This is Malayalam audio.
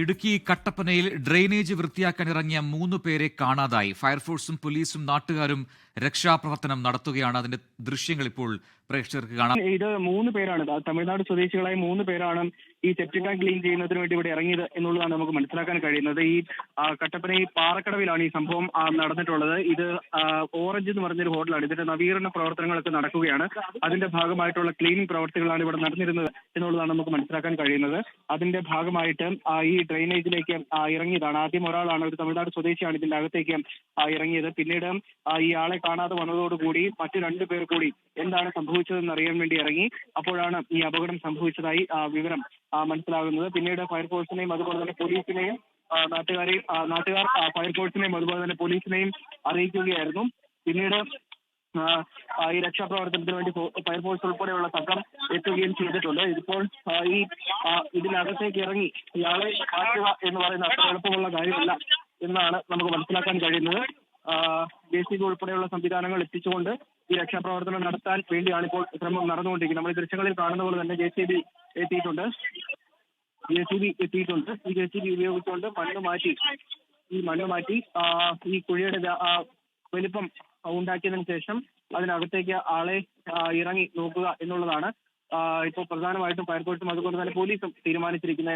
ഇടുക്കി കട്ടപ്പനയിൽ ഡ്രെയിനേജ് വൃത്തിയാക്കാൻ ഇറങ്ങിയ മൂന്ന് പേരെ കാണാതായി. ഫയർഫോഴ്സും പോലീസും നാട്ടുകാരും രക്ഷാപ്രവർത്തനം നടത്തുകയാണ്. അതിന്റെ ദൃശ്യങ്ങൾ ഇപ്പോൾ പ്രേക്ഷകർക്ക് കാണാം. ഇത് മൂന്ന് പേരാണ്. തമിഴ്നാട് സ്വദേശികളായ മൂന്ന് പേരാണ് ഈ സെപ്റ്റിക് ടാങ്ക് ക്ലീൻ ചെയ്യുന്നതിന് വേണ്ടി ഇവിടെ ഇറങ്ങിയത് എന്നുള്ളതാണ് നമുക്ക് മനസ്സിലാക്കാൻ കഴിയുന്നത്. ഈ കട്ടപ്പന ഈ പാറക്കടവിലാണ് ഈ സംഭവം നടന്നിട്ടുള്ളത്. ഇത് ഓറഞ്ച് എന്ന് പറഞ്ഞൊരു ഹോട്ടലാണ്. ഇതിന്റെ നവീകരണ പ്രവർത്തനങ്ങളൊക്കെ നടക്കുകയാണ്. അതിന്റെ ഭാഗമായിട്ടുള്ള ക്ലീനിങ് പ്രവർത്തികളാണ് ഇവിടെ നടന്നിരുന്നത് എന്നുള്ളതാണ് നമുക്ക് മനസ്സിലാക്കാൻ കഴിയുന്നത്. അതിന്റെ ഭാഗമായിട്ട് ഈ ഡ്രെയിനേജിലേക്ക് ഇറങ്ങിയതാണ്. ആദ്യം ഒരാളാണ് ഒരു തമിഴ്നാട് സ്വദേശിയാണ് ഇതിന്റെ അകത്തേക്ക് ഇറങ്ങിയത്. പിന്നീട് ഇയാളെ കാണാതെ വന്നതോടുകൂടി മറ്റു രണ്ടു പേർ കൂടി എന്താണ് സംഭവിച്ചതെന്ന് അറിയാൻ വേണ്ടി ഇറങ്ങി. അപ്പോഴാണ് ഈ അപകടം സംഭവിച്ചതായി വിവരം മനസ്സിലാകുന്നത്. പിന്നീട് ഫയർഫോഴ്സിനെയും അതുപോലെ തന്നെ പോലീസിനെയും നാട്ടുകാരെയും നാട്ടുകാർ ഫയർഫോഴ്സിനെയും അതുപോലെ തന്നെ പോലീസിനെയും അറിയിക്കുകയായിരുന്നു. പിന്നീട് ഈ രക്ഷാപ്രവർത്തനത്തിന് വേണ്ടി ഫയർഫോഴ്സ് ഉൾപ്പെടെയുള്ള സംഘം എത്തുകയും ചെയ്തിട്ടുണ്ട്. ഇതിപ്പോൾ ഈ ഇതിനകത്തേക്ക് ഇറങ്ങി ഇയാളെ മാറ്റുക എന്ന് പറയുന്ന അത്ര എളുപ്പമുള്ള കാര്യമല്ല എന്നാണ് നമുക്ക് മനസ്സിലാക്കാൻ കഴിയുന്നത്. ജെ സി ബി ഉൾപ്പെടെയുള്ള സംവിധാനങ്ങൾ എത്തിച്ചുകൊണ്ട് ഈ രക്ഷാപ്രവർത്തനം നടത്താൻ വേണ്ടിയാണ് ഇപ്പോൾ ശ്രമം നടന്നുകൊണ്ടിരിക്കുന്നത്. നമ്മൾ ഈ ദൃശ്യങ്ങളിൽ കാണുന്ന പോലെ തന്നെ ജെ സി ബി എത്തിയിട്ടുണ്ട്. ജെ സി ബി എത്തിയിട്ടുണ്ട്. ഈ ജെ സി ബി ഉപയോഗിച്ചുകൊണ്ട് മണ്ണ് മാറ്റി ഈ മണ്ണ് മാറ്റി ഈ കുഴിയുടെ വലിപ്പം ഉണ്ടാക്കിയതിനു ശേഷം അതിനകത്തേക്ക് ആളെ ഇറങ്ങി നോക്കുക എന്നുള്ളതാണ്. ഇപ്പോൾ പ്രധാനമായിട്ടും ഫയർഫോഴ്സും അതുപോലെ തന്നെ പോലീസും തീരുമാനിച്ചിരിക്കുന്നത്.